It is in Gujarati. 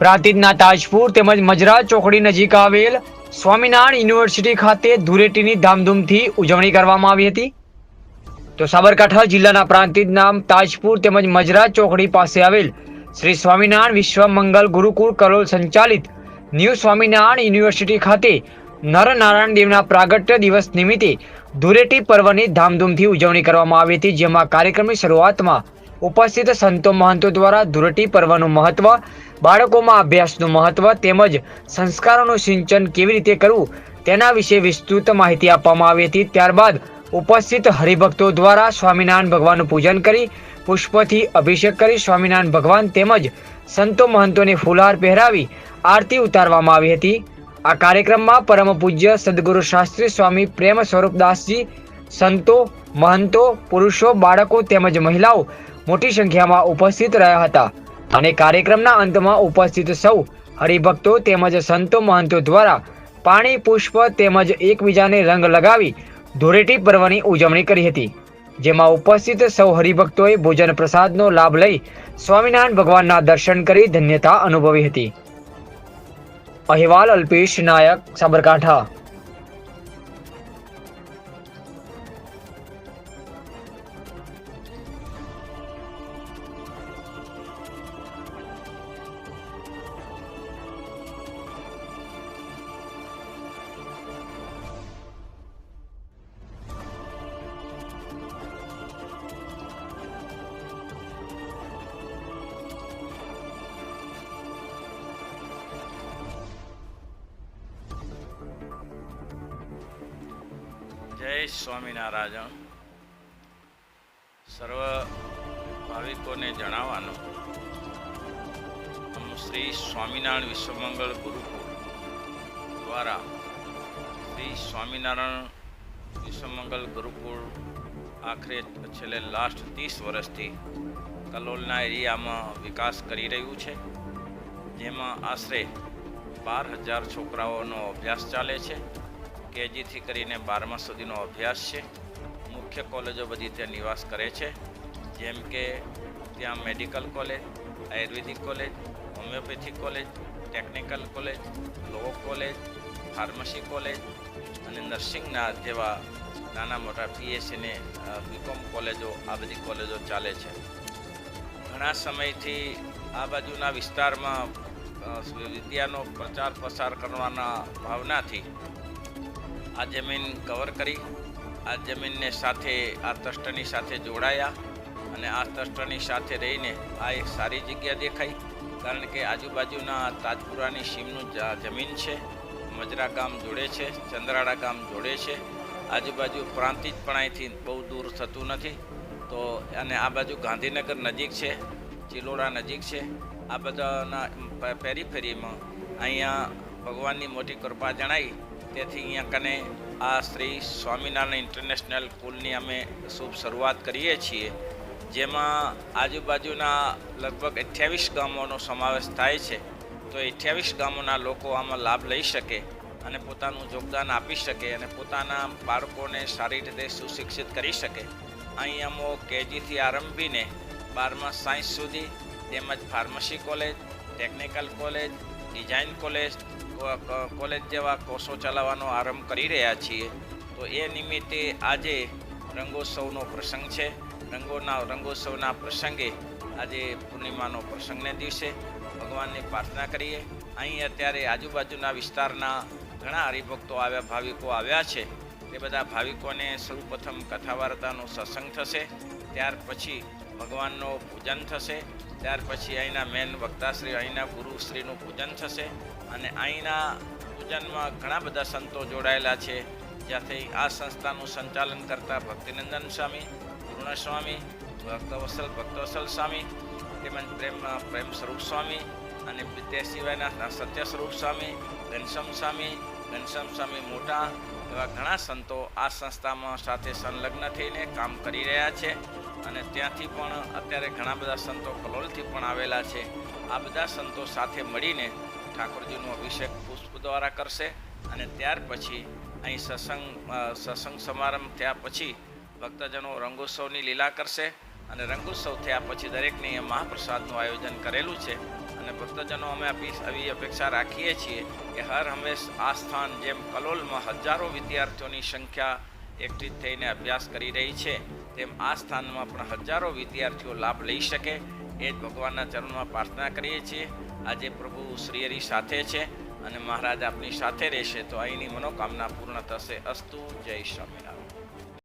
પ્રાંતિજના તાજપુર તેમજ મજરા ચોકડી નજીક આવેલ સ્વામિનારાયણ યુનિવર્સિટી ખાતે ધૂળેટીની ધામધૂમથી ઉજવણી કરવામાં આવી હતી. તો સાબરકાંઠા જિલ્લાના પ્રાંતિજના તાજપુર તેમજ મજરા ચોકડી પાસે આવેલ શ્રી સ્વામિનારાયણ વિશ્વ મંગલ ગુરુકુળ કરોલ સંચાલિત ન્યૂ સ્વામિનારાયણ યુનિવર્સિટી ખાતે નરનારાયણ દેવના પ્રાગટ્ય દિવસ નિમિત્તે ધૂળેટી પર્વની ધામધૂમથી ઉજવણી કરવામાં આવી હતી, જેમાં કાર્યક્રમની શરૂઆતમાં ઉપસ્થિત સંતો મહંતો દ્વારા ધૂળેટી પર્વનું મહત્વ બાળકોમાં અભ્યાસનું મહત્વ તેમજ સંસ્કારોનું સિંચન કેવી રીતે કરવું તેના વિશે વિસ્તૃત માહિતી આપવામાં આવી હતી. ત્યારબાદ ઉપસ્થિત હરિભક્તો દ્વારા સ્વામિનારાયણ ભગવાનનું પૂજન કરી, પુષ્પથી અભિષેક કરી સ્વામિનારાયણ ભગવાન તેમજ સંતો મહંતોને ફુલહાર પહેરાવી આરતી ઉતારવામાં આવી હતી. આ કાર્યક્રમમાં પરમ પૂજ્ય સદગુરુ શાસ્ત્રી સ્વામી પ્રેમ સ્વરૂપદાસજી સંતો મહંતો, પુરુષો, બાળકો તેમજ મહિલાઓ મોટી સંખ્યામાં ઉપસ્થિત રહ્યા હતા. અને કાર્યક્રમના અંતમાં ઉપસ્થિત સૌ હરિભક્તો તેમજ સંતો મહંતો દ્વારા પાણી, પુષ્પ તેમજ એકબીજાને રંગ લગાવી ધૂળેટી પર્વની ઉજવણી કરી હતી. જેમાં ઉપસ્થિત સૌ હરિભક્તોએ ભોજન પ્રસાદનો લાભ લઈ સ્વામિનારાયણ ભગવાનના દર્શન કરી ધન્યતા અનુભવી હતી. અહેવાલ અલ્પેશ નાયક, સાબરકાંઠા. જય સ્વામિનારાયણ. સર્વ ભાવિકોને જણાવવાનું. શ્રી સ્વામિનારાયણ વિશ્વમંગળ ગુરુકુળ દ્વારા શ્રી સ્વામિનારાયણ વિશ્વમંગલ ગુરુકુળ આખરે છેલ્લે લાસ્ટ ત્રીસ વર્ષથી કલોલના એરિયામાં વિકાસ કરી રહ્યું છે, જેમાં આશરે બાર હજાર છોકરાઓનો અભ્યાસ ચાલે છે. કેજીથી કરીને બારમા સુધીનો અભ્યાસ છે. મુખ્ય કોલેજો બધી ત્યાં નિવાસ કરે છે. જેમ કે ત્યાં medical college, ayurvedic college, homeopathic college, technical college, law college, pharmacy college અને નર્સિંગના જેવા નાના મોટા પીએસસીને બીકોમ કોલેજો આ બધી કોલેજો ચાલે છે. ઘણા સમયથી આ બાજુના વિસ્તારમાં વિદ્યાનો પ્રચાર પ્રસાર કરવાના ભાવનાથી આ જમીન કવર કરી. આ જમીનને સાથે, આ ટ્રસ્ટની સાથે જોડાયા અને આ ટ્રસ્ટની સાથે રહીને આ એક સારી જગ્યા દેખાઈ. કારણ કે આજુબાજુના તાજપુરાની સીમનું જમીન છે. મજરા ગામ જોડે છે, ચંદ્રાળા ગામ જોડે છે. આજુબાજુ પ્રાંતિજ પણ અહીંથી બહુ દૂર થતું નથી. તો અને આ બાજુ ગાંધીનગર નજીક છે, ચિલોડા નજીક છે. આ બધાના પેરી ફેરીમાં અહીંયા ભગવાનની મોટી કૃપા જણાઈ તેથી અહીંયા કને આ શ્રી સ્વામિનારાયણ ઇન્ટરનેશનલ સ્કૂલની અમે શુભ શરૂઆત કરીએ છીએ, જેમાં આજુબાજુના લગભગ અઠ્યાવીસ ગામોનો સમાવેશ થાય છે. તો અઠ્યાવીસ ગામોના લોકો આમાં લાભ લઈ શકે અને પોતાનું યોગદાન આપી શકે અને પોતાના બાળકોને સારી રીતે સુશિક્ષિત કરી શકે. અહીં અમો કેજીથી આરંભીને બારમા સાયન્સ સુધી, તેમજ pharmacy college, technical college design college college જેવા કોર્સો ચલાવવાનો આરંભ કરી રહ્યા છીએ. તો એ નિમિત્તે આજે રંગોત્સવનો પ્રસંગ છે. રંગોના, રંગોત્સવના પ્રસંગે આજે પૂર્ણિમાનો પ્રસંગને દિવસે ભગવાનની પ્રાર્થના કરીએ. અહીં અત્યારે આજુબાજુના વિસ્તારના ઘણા હરિભક્તો આવ્યા, ભાવિકો આવ્યા છે. તે બધા ભાવિકોને સૌપ્રથમ કથા વાર્તાનો સત્સંગ થશે. ત્યાર પછી ભગવાનનો પૂજન થશે. ત્યાર પછી અહીંના મેન વક્તાશ્રી, અહીંના ગુરુશ્રીનું પૂજન થશે. અને અહીંના પૂજનમાં ઘણા બધા સંતો જોડાયેલા છે. જ્યાંથી આ સંસ્થાનું સંચાલન કરતા ભક્તિનંદન સ્વામી પૂર્ણ સ્વામી ભક્તવસલ ભક્તવસલ સ્વામી, તેમજ પ્રેમ પ્રેમ સ્વરૂપ સ્વામી અને તે સિવાયના સત્ય સ્વરૂપ સ્વામી, ઘનશ્યામ સ્વામી ઘનશ્યામ સ્વામી મોટા એવા ઘણા સંતો આ સંસ્થામાં સાથે સંલગ્ન થઈને કામ કરી રહ્યા છે. અને ત્યાંથી પણ અત્યારે ઘણા બધા સંતો કલોલથી પણ આવેલા છે. આ બધા સંતો સાથે મળીને ઠાકોરજીનો અભિષેક પુષ્પ દ્વારા કરશે. અને ત્યાર પછી અહીં સત્સંગ સત્સંગ સમારંભ થયા પછી ભક્તજનો રંગોત્સવની લીલા કરશે. અને રંગોત્સવ થયા પછી દરેકને એ મહાપ્રસાદનું આયોજન કરેલું છે. અને ભક્તજનો અમે આવી અપેક્ષા રાખીએ છીએ કે હર હંમેશ આ સ્થાન જેમ કલોલમાં હજારો વિદ્યાર્થીઓની સંખ્યા એકઠી થઈને અભ્યાસ કરી રહી છે, તેમ આ સ્થાનમાં પણ હજારો વિદ્યાર્થીઓ લાભ લઈ શકે એ જ ભગવાનના ચરણમાં પ્રાર્થના કરીએ છીએ. આજે પ્રભુ શ્રીહરિ સાથે છે અને મહારાજ આપની સાથે રહેશે તો અહીંની મનોકામના પૂર્ણ થશે. અસ્તુ, જય સ્વામિનારાયણ.